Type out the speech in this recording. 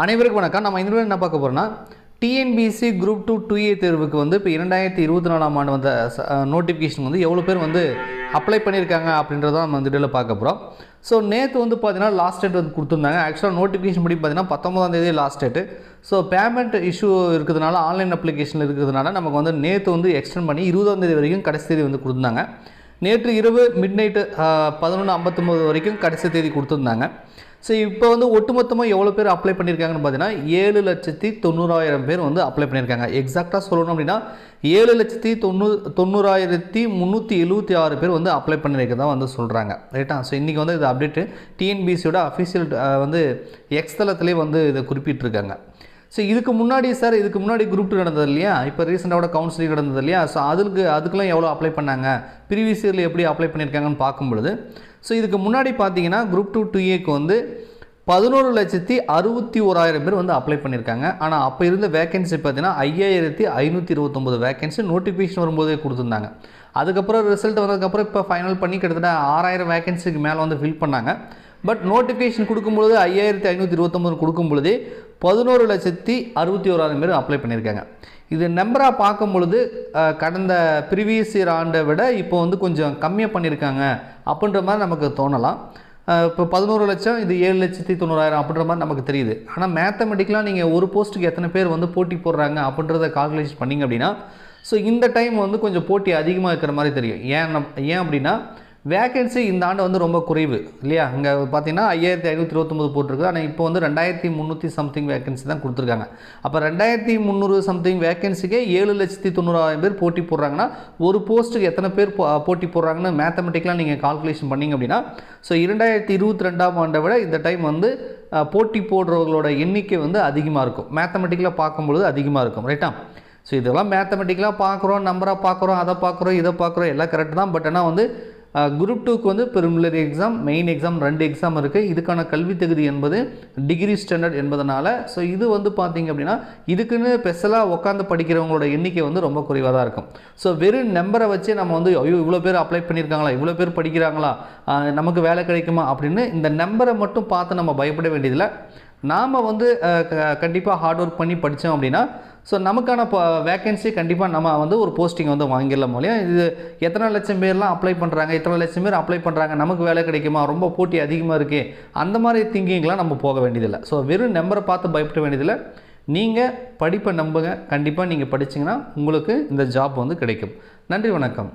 அனைவருக்கும் வணக்கம். நம்ம இந்த என்ன பார்க்க போகிறோம்னா TNPSC group two two A தேர்வுக்கு வந்து இப்போ இரண்டாயிரத்தி இருபத்தி நாலாம் ஆண்டு வந்த நோட்டிஃபிகேஷன் வந்து எவ்வளோ பேர் வந்து அப்ளை பண்ணியிருக்காங்க அப்படின்றத நம்ம இந்த பார்க்க போகிறோம் ஸோ நேற்று வந்து பார்த்தீங்கன்னா லாஸ்ட் டேட் வந்து கொடுத்துருந்தாங்க. ஆக்சுவலாக நோட்டிஃபிகேஷன் படி பார்த்தீங்கன்னா பத்தொம்பதாம் தேதி last date so payment issue இருக்கிறதுனால ஆன்லைன் அப்ளிகேஷன் இருக்கிறதுனால நமக்கு வந்து நேற்று வந்து எக்ஸ்டெண்ட் பண்ணி இருபதாம் தேதி வரைக்கும் கடைசி தேதி வந்து கொடுத்துருந்தாங்க. நேற்று இரவு மிட் நைட்டு பதினொன்று ஐம்பத்தொம்போது வரைக்கும் கடைசி தேதி கொடுத்துருந்தாங்க. ஸோ இப்போ வந்து ஒட்டுமொத்தமாக எவ்வளோ பேர் அப்ளை பண்ணியிருக்காங்கன்னு பார்த்தீங்கன்னா ஏழு லட்சத்தி தொண்ணூறாயிரம் பேர் வந்து அப்ளை பண்ணியிருக்காங்க எக்ஸாக்டாக சொல்லணும் அப்படின்னா ஏழு லட்சத்தி தொண்ணூ தொண்ணூறாயிரத்தி முந்நூற்றி எழுபத்தி ஆறு பேர் வந்து அப்ளை பண்ணியிருக்கதான் வந்து சொல்கிறாங்க ரைட்டா ஸோ இன்றைக்கி வந்து இது அப்டேட்டு டிஎன்பிசியோட அஃபிஷியல் வந்து எக்ஸ் தளத்திலே வந்து இதை குறிப்பிட்டிருக்காங்க. ஸோ இதுக்கு முன்னாடி சார் இதுக்கு முன்னாடி குரூப் டூ நடந்தது இல்லையா? இப்போ ரீசெண்டாவோட கவுன்சிலிங் நடந்தது இல்லையா? ஸோ அதுக்கு அதுக்கெல்லாம் எவ்வளோ அப்ளை பண்ணாங்க? ப்ரீவியஸ் இயரில் எப்படி அப்ளை பண்ணியிருக்காங்கன்னு பார்க்கும்பொழுது ஸோ இதுக்கு முன்னாடி பார்த்தீங்கன்னா குரூப் டூ டூ ஏக்கு வந்து பதினோரு லட்சத்தி அறுபத்தி ஓராயிரம் பேர் வந்து அப்ளை பண்ணியிருக்காங்க. ஆனால் அப்போ இருந்த வேகன்சி பார்த்தீங்கன்னா ஐயாயிரத்தி ஐநூற்றி இருபத்தொம்போது வேகன்சி நோட்டிஃபிகேஷன் வரும்போதே கொடுத்துருந்தாங்க. அதுக்கப்புறம் ரிசல்ட் வந்ததுக்கப்புறம் இப்போ ஃபைனல் பண்ணி கிட்டத்தட்ட ஆறாயிரம் வேகன்சிக்கு மேலே வந்து ஃபில் பண்ணாங்க. பட் நோட்டிஃபிகேஷன் கொடுக்கும்பொழுது ஐயாயிரத்தி ஐநூற்றி இருபத்தொம்பது கொடுக்கும்பொழுது பதினோரு லட்சத்தி அறுபத்தி ஓராயிரம் பேர் அப்ளை பண்ணியிருக்காங்க. இது நம்பராக பார்க்கும் பொழுது கடந்த ப்ரீவியஸ் இயர் ஆண்டை விட இப்போ வந்து கொஞ்சம் கம்மியாக பண்ணியிருக்காங்க அப்படின்ற மாதிரி நமக்கு தோணலாம். இப்போ பதினோரு லட்சம் இது ஏழு லட்சத்தி தொண்ணூறாயிரம் அப்படின்ற மாதிரி நமக்கு தெரியுது. ஆனால் மேத்தமெட்டிக்கலாக நீங்கள் ஒரு போஸ்ட்டுக்கு எத்தனை பேர் வந்து போட்டி போடுறாங்க அப்படின்றத கால்குலேஷன் பண்ணிங்க அப்படின்னா ஸோ இந்த டைம் வந்து கொஞ்சம் போட்டி அதிகமாக இருக்கிற மாதிரி தெரியும். ஏன் ஏன் அப்படின்னா வேகன்சி இந்த ஆண்டு வந்து ரொம்ப குறைவு இல்லையா? இங்கே பார்த்தீங்கன்னா ஐயாயிரத்தி ஐநூற்றி இருபத்தொம்பது போட்டிருக்கு ஆனால் இப்போ வந்து ரெண்டாயிரத்தி முந்நூற்றி சம்திங் வேகன்சி தான் கொடுத்துருக்காங்க. அப்போ ரெண்டாயிரத்தி முந்நூறு சம்திங் வேகன்சிக்கே ஏழு லட்சத்தி தொண்ணூறாயிரம் பேர் போட்டி போடுறாங்கன்னா ஒரு போஸ்ட்டுக்கு எத்தனை பேர் போ- போட்டி போடுறாங்கன்னு மேத்தமெட்டிக்கலாக நீங்கள் கால்குலேஷன் பண்ணிங்க அப்படின்னா ஸோ இரண்டாயிரத்தி இருபத்தி ரெண்டாம் ஆண்டை விட இந்த டைம் வந்து போட்டி போடுறவர்களோட எண்ணிக்கை வந்து அதிகமாக இருக்கும். மேத்தமெட்டிக்கலாக பார்க்கும்பொழுது அதிகமாக இருக்கும் ரைட்டா ஸோ இதெல்லாம் மேத்தமெட்டிக்கலாக பார்க்குறோம் நம்பராக பார்க்குறோம் அதை பார்க்குறோம் இதை பார்க்குறோம் எல்லாம் கரெக்ட் தான். பட் ஆனால் வந்து குரூப் டூக்கு வந்து ப்ரிமிலரி எக்ஸாம் மெயின் எக்ஸாம் ரெண்டு எக்ஸாம் இருக்குது இதுக்கான கல்வி தகுதி என்பது டிகிரி ஸ்டாண்டர்ட் என்பதனால ஸோ இது வந்து பார்த்தீங்க அப்படின்னா இதுக்குன்னு ஸ்பெஷலாக உட்காந்து படிக்கிறவங்களோட எண்ணிக்கை வந்து ரொம்ப குறைவாக தான் இருக்கும். ஸோ வெறும் நம்பரை வச்சு நம்ம வந்து ஐயோ இவ்வளோ பேர் அப்ளை பண்ணியிருக்காங்களா இவ்வளோ பேர் படிக்கிறாங்களா நமக்கு வேலை கிடைக்குமா அப்படின்னு இந்த நம்பரை மட்டும் பார்த்து நம்ம பயப்பட வேண்டியதில்லை. நாம் வந்து கண்டிப்பாக ஹார்ட் ஒர்க் பண்ணி படித்தோம் அப்படின்னா ஸோ நமக்கான இப்போ வேகன்சி கண்டிப்பாக நம்ம வந்து ஒரு போஸ்டிங் வந்து வாங்கிடலாம் இல்லையா? இது எத்தனை லட்சம் பேர்லாம் அப்ளை பண்ணுறாங்க எத்தனை லட்சம் பேர் அப்ளை பண்ணுறாங்க நமக்கு வேலை கிடைக்குமா? ரொம்ப போட்டி அதிகமாக இருக்குது அந்த மாதிரி திங்கிங்லாம் நம்ம போக வேண்டியதில்லை. ஸோ வெறும் நம்பரை பார்த்து பயப்பட வேண்டியதில்லை. நீங்கள் படிப்பை நம்புங்க. கண்டிப்பாக நீங்கள் படிச்சிங்கன்னா உங்களுக்கு இந்த ஜாப் வந்து கிடைக்கும். நன்றி வணக்கம்.